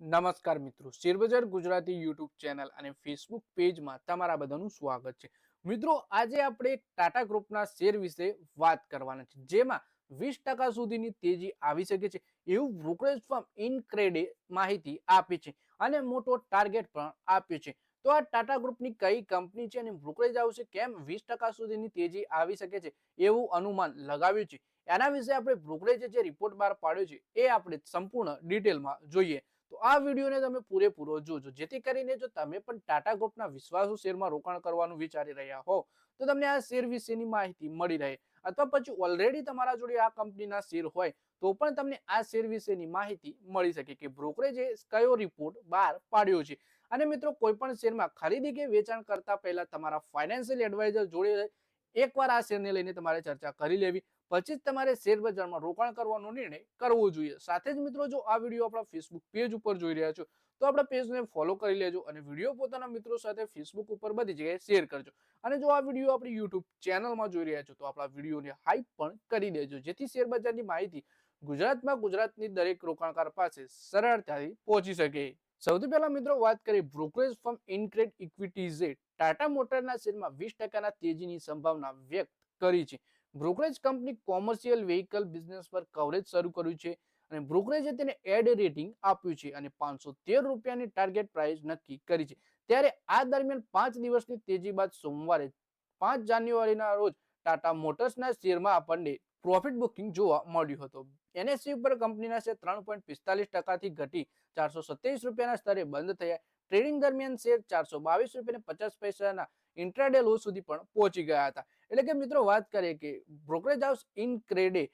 નમસ્કાર મિત્રો, શેરબજાર ગુજરાતી યુટ્યુબ ચેનલ અને ફેસબુક પેજમાં તમારા બધાનું સ્વાગત છે. મિત્રો, આજે આપણે ટાટા ગ્રુપના શેર વિશે વાત કરવાના છે, જેમાં વીસ ટકા સુધીની તેજી આવી શકે છે એવું બ્રોકરેજ ફર્મ ઇનક્રેડે માહિતી આપી છે અને મોટો ટાર્ગેટ પણ આપ્યો છે. તો આ ટાટા ગ્રુપની કઈ કંપની છે અને બ્રોકરેજ આવશે કેમ વીસ ટકા સુધીની તેજી આવી શકે છે એવું અનુમાન લગાવ્યું છે? એના વિશે આપણે બ્રોકરેજે જે રિપોર્ટ બહાર પાડ્યો છે એ આપણે સંપૂર્ણ ડિટેલમાં જોઈએ. તો આ વિડીયોને તમે પૂરેપૂરો જોજો. જેથી કરીને જો તમે પણ ટાટા ગ્રુપના વિશ્વાસુ શેરમાં રોકાણ કરવાનું વિચારી રહ્યા હો, તો તમને આ શેર વિશેની માહિતી મળી રહે. અથવા પછી ઓલરેડી તમારા જોડે આ કંપનીના શેર હોય, તો પણ તમને આ શેર વિશેની માહિતી મળી શકે કે બ્રોકરેજે કયો રિપોર્ટ બહાર પાડ્યો છે. અને મિત્રો, કોઈ પણ શેરમાં ખરીદી કે વેચાણ કરતા પહેલા તમારા ફાઇનાન્શિયલ એડવાઇઝર જોડે એકવાર આ શેરને લઈને તમારે ચર્ચા કરી લેવી. પછી જ તમારે શેર બજારમાં રોકાણ કરવાનો નિર્ણય કરવો જોઈએ. સાથે જ મિત્રો, જો આ વીડિયો આપણા ફેસબુક પેજ ઉપર જોઈ રહ્યા છો, તો આપણા પેજને ફોલો કરી લેજો અને વીડિયો પોતાના મિત્રો સાથે ફેસબુક ઉપર બધી જગ્યાએ શેર કરજો. અને જો આ વીડિયો આપણી યુટ્યુબ ચેનલમાં જોઈ રહ્યા છો, તો આપણા વિડીયોને હાઈપ પણ કરી દેજો. જેથી શેર બજારની માહિતી ગુજરાતમાં ગુજરાતની દરેક રોકાણકાર પાસે સરળતાથી પહોંચી શકે. સૌથી પહેલા મિત્રો વાત કરીએ બ્રોકરેજ ફર્મ ઇનક્રેડ ઇક્વિટીઝે ટાટા મોટરના શેરમાં વીસ ટકાના તેજીની સંભાવના વ્યક્ત કરી છે. Brokerage company commercial vehicle business પર કવરેજ શરૂ કર્યું છે અને બ્રોકરેજે તેને એડ રેટિંગ આપ્યું છે અને પાંચસો તેર રૂપિયાની ટાર્ગેટ પ્રાઇસ નક્કી કરી છે. ત્યારે આ દરમિયાન પાંચ દિવસની તેજી બાદ સોમવારે પાંચ જાન્યુઆરીના રોજ ટાટા મોટર્સના શેરમાં આપણને પ્રોફિટ બુકિંગ જોવા મળ્યું હતું. એનએસસી ઉપર કંપનીના શેર ત્રણ પોઈન્ટ પિસ્તાલીસ ટકાથી ઘટી ચારસો સત્યાવીસ રૂપિયાના સ્તરે બંધ થયા. ટ્રેડિંગ દરમિયાન શેર ચારસો બાવીસ રૂપિયા પચાસ પૈસાના ઇન્ટ્રાડે લો સુધી પણ પહોંચી ગયા હતા. એટલે કે મિત્રો વાત કરીએ કે બ્રોકરેજ હાઉસ ઇન ક્રેડે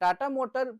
ટાટા મોટર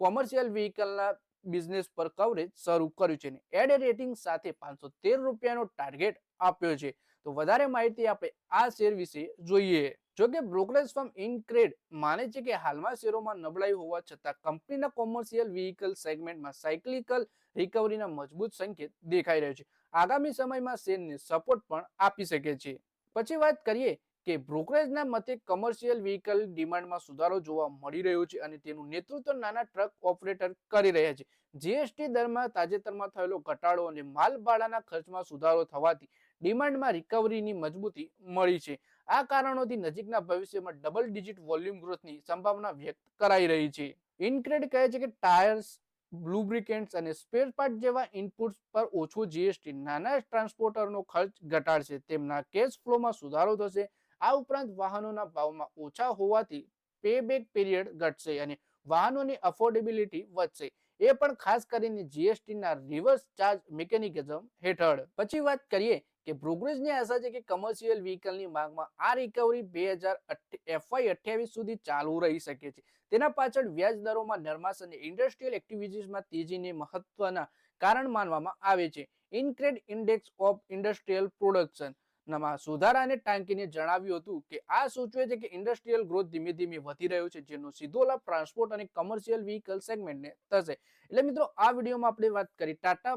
કોમર્શિયલ વ્હીકલના બિઝનેસ પર કવરેજ શરૂ કર્યું છે એડ રેટિંગ સાથે પાંચસો તેર રૂપિયાનો ટાર્ગેટ આપ્યો છે. તો વધારે માહિતી આપણે આ શેર વિશે જોઈએ. જો કે બ્રોકરેજ ફર્મ ઇનક્રેડ માને છે કે હાલમાં શેરોમાં નબળાઈ હોવા છતાં કંપનીના કોમર્શિયલ વ્હીકલ સેગમેન્ટમાં સાયકલિકલ રિકવરીના મજબૂત સંકેત દેખાઈ રહ્યો છે. આગામી સમયમાં શેરને સપોર્ટ પણ આપી શકે છે. પછી વાત કરીએ કે બ્રોકરેજના મતે કમર્શિયલ વ્હીકલ ડિમાન્ડમાં સુધારો જોવા મળી રહ્યો છે અને તેનું નેતૃત્વ નાના ટ્રક ઓપરેટર કરી રહ્યા છે. જીએસટી દરમાં તાજેતરમાં થયેલો ઘટાડો અને માલ ભાડાના ખર્ચમાં સુધારો થવાથી ડિમાન્ડમાં રિકવરીની મજબૂતી મળી છે. આ કારણોથી નજીકના ભવિષ્યમાં ડબલ ડિજિટ વોલ્યુમ ગ્રોથની સંભાવના વ્યક્ત કરાઈ રહી છે. ઇનક્રેડ કહે છે કે ટાયર્સ બ્લુબ્રિકેન્ટ્સ અને સ્પેર પાર્ટ જેવા ઇનપુટ્સ પર ઓછો જીએસટી નાના ટ્રાન્સપોર્ટરનો ખર્ચ ઘટાડશે. તેમના કેશ ફ્લોમાં સુધારો થશે. આ ઉપરાંત વાહનોના ભાવમાં ઓછા હોવાથી પેબેક પીરિયડ ઘટશે અને વાહનોની અફોર્ડેબિલિટી વધશે. એ પણ ખાસ કરીને જીએસટીના રિવર્સ ચાર્જ મિકેનિઝમ હેઠળ. પછી વાત કરીએ કે બ્રોકરેજની આશા છે કે કમર્શિયલ વ્હીકલની માંગમાં આ રિકવરી બે હજાર એફઆઈ અઠ્યાવીસ સુધી ચાલુ રહી શકે છે. તેના પાછળ વ્યાજ દરોમાં નરમાશ અને ઇન્ડસ્ટ્રીયલ એક્ટિવિટીઝમાં તેજીને મહત્વના કારણ માનવામાં આવે છે. InCred index of industrial production સુધારાને ટાંકીને જણાવ્યું હતું કે આ સૂચવે છે કે ઇન્ડસ્ટ્રીયલ ગ્રોથ ધીમે ધીમે વધી રહ્યો છે, જેનો સીધો લાભ ટ્રાન્સપોર્ટ અને કમર્શિયલ વ્હીકલ સેગમેન્ટને થશે. એટલે મિત્રો, આ વિડીયોમાં આપણે વાત કરી ટાટા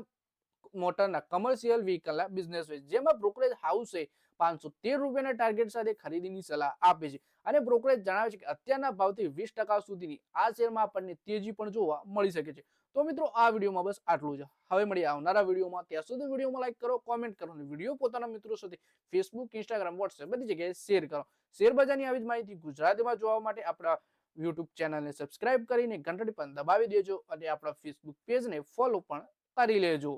મોટરના કમર્શિયલ વ્હીકલના બિઝનેસ હોય જેમાં બ્રોકરેજ હાઉસે પાંચસો તેર રૂપિયાના ટાર્ગેટ સાથે ખરીદીની સલાહ આપે છે. અને બ્રોકરેજ જણાવે છે કે અત્યારના ભાવથી વીસ ટકા સુધીની આ શેરમાં આપણને તેજી પણ જોવા મળી શકે છે. તો મિત્રો, આ વિડીયોમાં બસ આટલું છે હવે મળીએ આવનારા વિડીયોમાં. ત્યાં સુધી વિડીયોમાં લાઈક કરો કોમેન્ટ કરો અને વીડિયો પોતાના મિત્રો સાથે ફેસબુક ઇન્સ્ટાગ્રામ વોટ્સએપ બધી જગ્યાએ શેર કરો. શેર બજારની આવી જ માહિતી ગુજરાતીમાં જોવા માટે આપણા યુટ્યુબ ચેનલને સબસ્ક્રાઇબ કરીને ઘંટડી પણ દબાવી દેજો અને આપણા ફેસબુક પેજને ફોલો પણ કરી લેજો.